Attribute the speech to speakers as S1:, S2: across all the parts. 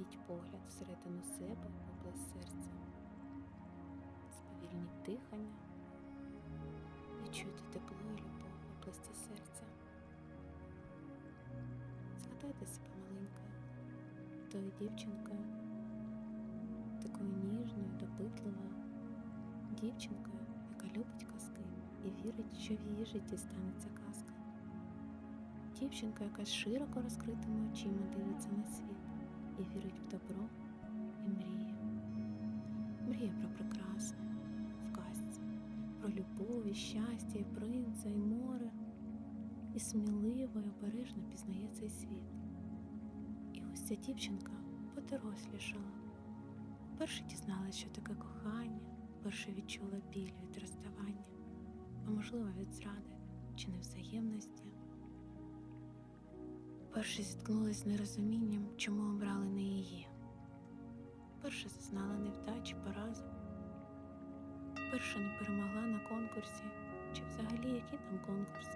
S1: Введіть погляд всередину себе в область серця. Сповільніть дихання. Відчуйте тепло і любов в області серця. Згадайте себе маленькою, тою дівчинкою, такою ніжною, допитливою, дівчинкою, яка любить казки і вірить, що в її житті станеться казка. Дівчинка, яка з широко розкритими очима дивиться на вірить в добро і мріє. Мріє про прекрасне в казці, про любов і щастя, і принца, і море, і сміливо і обережно пізнає цей світ. І ось ця дівчинка подорослішала. Перше дізналась, що таке кохання, перше відчула біль від розставання, а можливо від зради чи невзаємності. Перше зіткнулась з нерозумінням, чому обрали не її. Перше зазнала невдачі, поразу. Перше не перемогла на конкурсі, чи взагалі який там конкурс.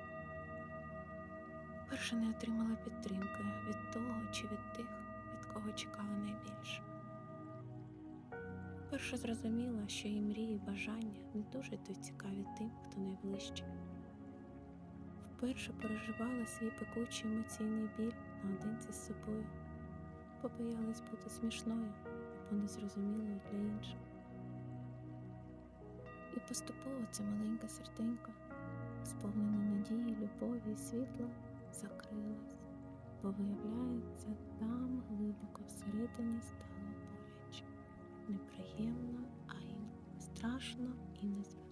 S1: Перше не отримала підтримки від того чи від тих, від кого чекала найбільше. Перше зрозуміла, що її мрії і бажання не дуже то цікаві тим, хто найближче. Вперше переживала свій пекучий емоційний біль наодинці з собою, побоялась бути смішною або незрозумілою для інших. І поступово це маленьке серденько, сповнене надії, любові і світла, закрилось, бо виявляється, там глибоко всередині стало боляче, неприємно, а й страшно і незрозуміло.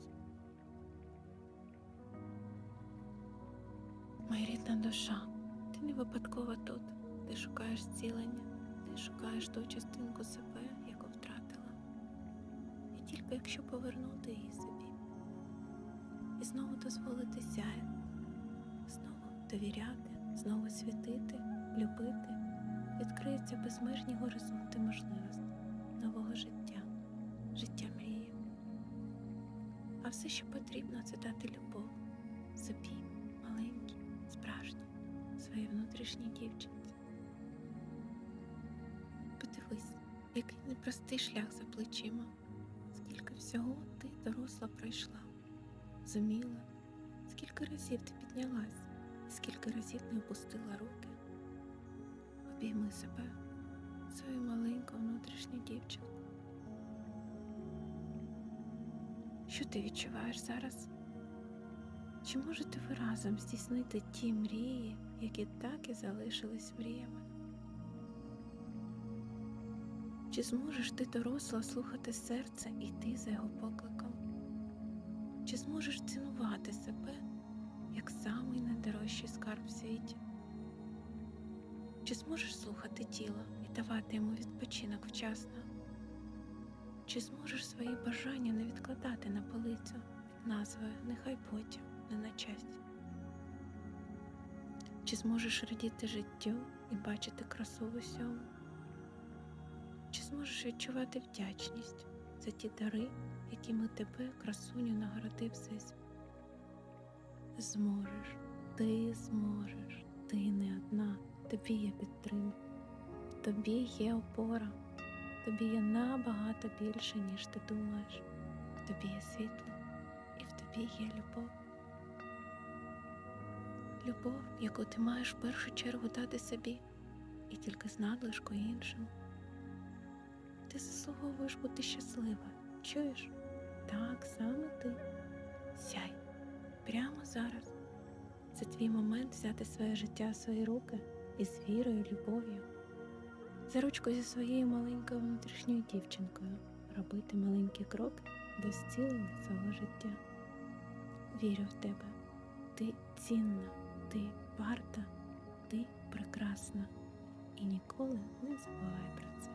S1: Моя рідна душа, ти не випадково тут, ти шукаєш зцілення, ти шукаєш ту частинку себе, яку втратила. І тільки якщо повернути її собі, і знову дозволити сяяти, знову довіряти, знову світити, любити, відкриються безмежні горизонти можливостей нового життя, життя мрії. А все, що потрібно, це дати любов собі, справжній, своїй внутрішній дівчинці. Подивись, який непростий шлях за плечима, скільки всього ти доросла пройшла, зуміла, скільки разів ти піднялась, скільки разів не опустила руки. Обійми себе, свою маленьку внутрішню дівчинку. Що ти відчуваєш зараз? Чи можете ви разом здійснити ті мрії, які так і залишились мріями? Чи зможеш ти доросла слухати серце і йти за його покликом? Чи зможеш цінувати себе як самий найдорожчий скарб в світі? Чи зможеш слухати тіло і давати йому відпочинок вчасно? Чи зможеш свої бажання не відкладати на полицю під назвою Нехай потім не на честь? Чи зможеш радіти життю і бачити красу в усьому? Чи зможеш відчувати вдячність за ті дари, якими тебе, красуню, нагородив Всесвіт? Зможеш, ти зможеш, ти не одна, тобі є підтримка, тобі є опора, тобі є набагато більше, ніж ти думаєш, в тобі є світло і в тобі є любов. Любов, яку ти маєш в першу чергу дати собі і тільки з надлишкою іншим. Ти заслуговуєш бути щаслива. Чуєш? Так, саме ти. Сяй прямо зараз. Це твій момент взяти своє життя в свої руки і з вірою, любов'ю. За ручку зі своєю маленькою внутрішньою дівчинкою робити маленькі кроки до зцілення свого життя. Вірю в тебе. Ти цінна, ти варта, ти прекрасна. І ніколи не забувай про це.